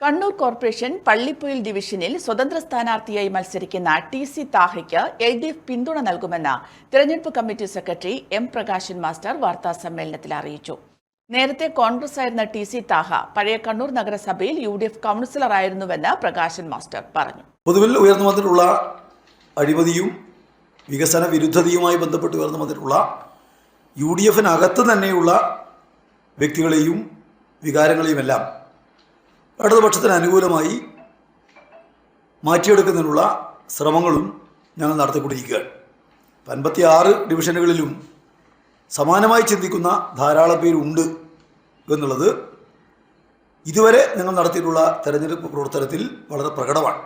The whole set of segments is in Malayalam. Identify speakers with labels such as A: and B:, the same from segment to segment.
A: കണ്ണൂർ കോർപ്പറേഷൻ പള്ളിപ്പൊയിൽ ഡിവിഷനിൽ സ്വതന്ത്ര സ്ഥാനാർത്ഥിയായി മത്സരിക്കുന്ന ടി സി താഹയ്ക്ക് എൽ ഡി എഫ് പിന്തുണ നൽകുമെന്ന് തെരഞ്ഞെടുപ്പ് കമ്മിറ്റി സെക്രട്ടറി എം പ്രകാശൻ മാസ്റ്റർ വാർത്താ സമ്മേളനത്തിൽ അറിയിച്ചു. നേരത്തെ കോൺഗ്രസ് ആയിരുന്ന ടി സി താഹ പഴയ കണ്ണൂർ നഗരസഭയിൽ യു ഡി എഫ് കൗൺസിലറായിരുന്നുവെന്ന് പ്രകാശൻ മാസ്റ്റർ പറഞ്ഞു.
B: പൊതുവിൽ ഉയർന്നു വന്നിട്ടുള്ള അഴിമതിയും വികസന വിരുദ്ധതയുമായി ബന്ധപ്പെട്ട് ഉയർന്നു വന്നിട്ടുള്ള യു ഡി എഫിനകത്ത് തന്നെയുള്ള വ്യക്തികളെയും വികാരങ്ങളെയുമെല്ലാം ഇടതുപക്ഷത്തിന് അനുകൂലമായി മാറ്റിയെടുക്കുന്നതിനുള്ള ശ്രമങ്ങളും ഞങ്ങൾ നടത്തിക്കൊണ്ടിരിക്കുകയാണ്. അൻപത്തി ആറ് ഡിവിഷനുകളിലും സമാനമായി ചിന്തിക്കുന്ന ധാരാളം പേരുണ്ട് എന്നുള്ളത് ഇതുവരെ ഞങ്ങൾ നടത്തിയിട്ടുള്ള തെരഞ്ഞെടുപ്പ് പ്രവർത്തനത്തിൽ വളരെ പ്രകടമാണ്.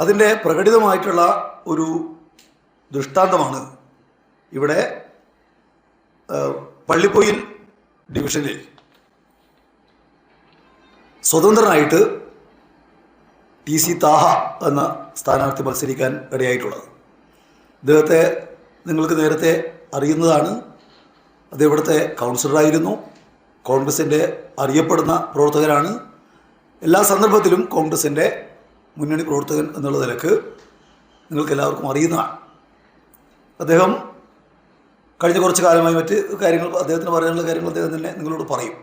B: അതിന്റെ പ്രകടിതമായിട്ടുള്ള ഒരു ദൃഷ്ടാന്തമാണ് ഇവിടെ പള്ളിപ്പൊയിൽ ഡിവിഷനിൽ. സ്വതന്ത്രനായിട്ട് ടി സി താഹ എന്ന സ്ഥാനാർത്ഥി മത്സരിക്കാൻ ഇടയായിട്ടുള്ളത്. അദ്ദേഹത്തെ നിങ്ങൾക്ക് നേരത്തെ അറിയുന്നതാണ്. അദ്ദേഹം ഇവിടുത്തെ കൗൺസിലറായിരുന്നു കോൺഗ്രസിന്റെ അറിയപ്പെടുന്ന പ്രവർത്തകരാണ്. എല്ലാ സന്ദർഭത്തിലും കോൺഗ്രസിന്റെ മുന്നണി പ്രവർത്തകൻ എന്നുള്ള നിലയ്ക്ക് നിങ്ങൾക്ക് എല്ലാവർക്കും അറിയുന്നതാണ്. അദ്ദേഹം കഴിഞ്ഞ കുറച്ച് കാലമായി മറ്റ് കാര്യങ്ങൾ അദ്ദേഹത്തിന് പറയാനുള്ള കാര്യങ്ങൾ അദ്ദേഹം തന്നെ നിങ്ങളോട് പറയും.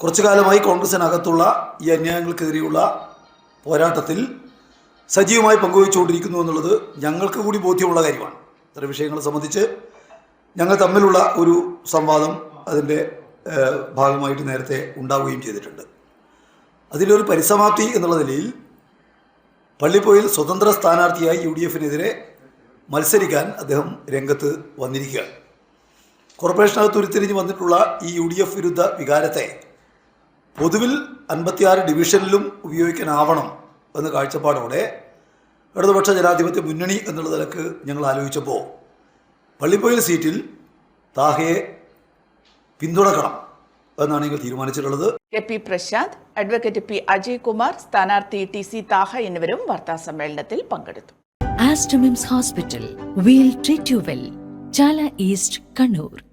B: കുറച്ചു കാലമായി കോൺഗ്രസിനകത്തുള്ള ഈ അന്യായങ്ങൾക്കെതിരെയുള്ള പോരാട്ടത്തിൽ സജീവമായി പങ്കുവച്ചുകൊണ്ടിരിക്കുന്നു എന്നുള്ളത് ഞങ്ങൾക്ക് കൂടി ബോധ്യമുള്ള കാര്യമാണ്. ഇത്തരം വിഷയങ്ങളെ സംബന്ധിച്ച് ഞങ്ങൾ തമ്മിലുള്ള ഒരു സംവാദം അതിന്റെ ഭാഗമായിട്ട് നേരത്തെ ഉണ്ടാവുകയും ചെയ്തിട്ടുണ്ട്. അതിലൊരു പരിസമാപ്തി എന്നുള്ള നിലയിൽ പള്ളിപ്പോയിൽ സ്വതന്ത്ര സ്ഥാനാർത്ഥിയായി യു ഡി എഫിനെതിരെ മത്സരിക്കാൻ അദ്ദേഹം രംഗത്ത് വന്നിരിക്കുകയാണ്. കോർപ്പറേഷനകത്ത് ഉരുത്തിരിഞ്ഞ് വന്നിട്ടുള്ള ഈ യു ഡി എഫ് വിരുദ്ധ വികാരത്തെ പൊതുവിൽ അൻപത്തിയാറ് ഡിവിഷനിലും ഉപയോഗിക്കാനാവണം എന്ന കാഴ്ചപ്പാടോടെ ഇടതുപക്ഷ ജനാധിപത്യ മുന്നണി എന്നുള്ള നിലയ്ക്ക് ഞങ്ങൾ ആലോചിച്ചപ്പോൾ പള്ളിപ്പൊയിൽ സീറ്റിൽ താഹയെ പിന്തുണക്കണം എന്നാണ് ഞങ്ങൾ തീരുമാനിച്ചിട്ടുള്ളത്.
A: K P Prashanth advocate P Ajay Kumar സ്ഥാനാർത്ഥി ടി സി താഹ എന്നിവരും വാർത്താ സമ്മേളനത്തിൽ പങ്കെടുത്തു.
C: Aster MIMS hospital we'll treat you well Chala east Kannur.